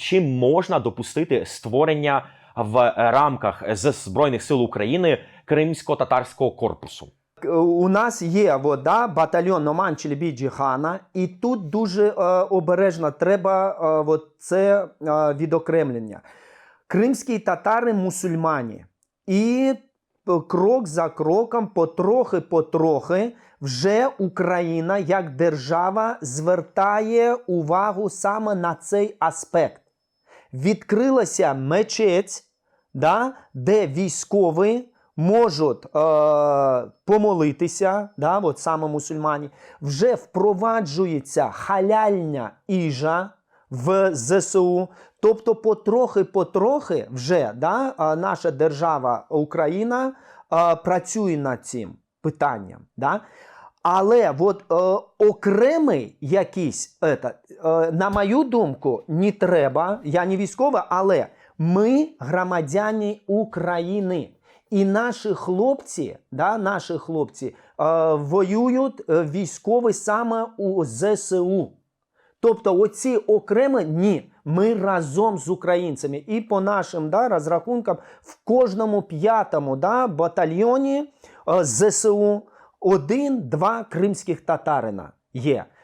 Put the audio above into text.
чи можна допустити створення в рамках збройних сил України кримсько-татарського корпусу? У нас є от, да, батальйон Номан Челебіджі Хана, і тут дуже е, обережно треба е, от це е, відокремлення. Кримські татари мусульмані. І крок за кроком, потрохи-потрохи, вже Україна як держава звертає увагу саме на цей аспект. Відкрилася мечеть, да, де військові можуть е, помолитися, да, от саме мусульмані, вже впроваджується халяльна їжа в ЗСУ. Тобто, потрохи-потрохи вже да, наша держава Україна е, працює над цим питанням. Да? Але от, е, окремий якийсь, е, на мою думку, не треба. Я не військова, але ми громадяни України. І наші хлопці, да, наші хлопці е, воюють е, військові саме у ЗСУ. Тобто, оці окремі ні, ми разом з українцями. І по нашим да, розрахункам в кожному п'ятому да, батальйоні е, ЗСУ один-два кримських татарина є.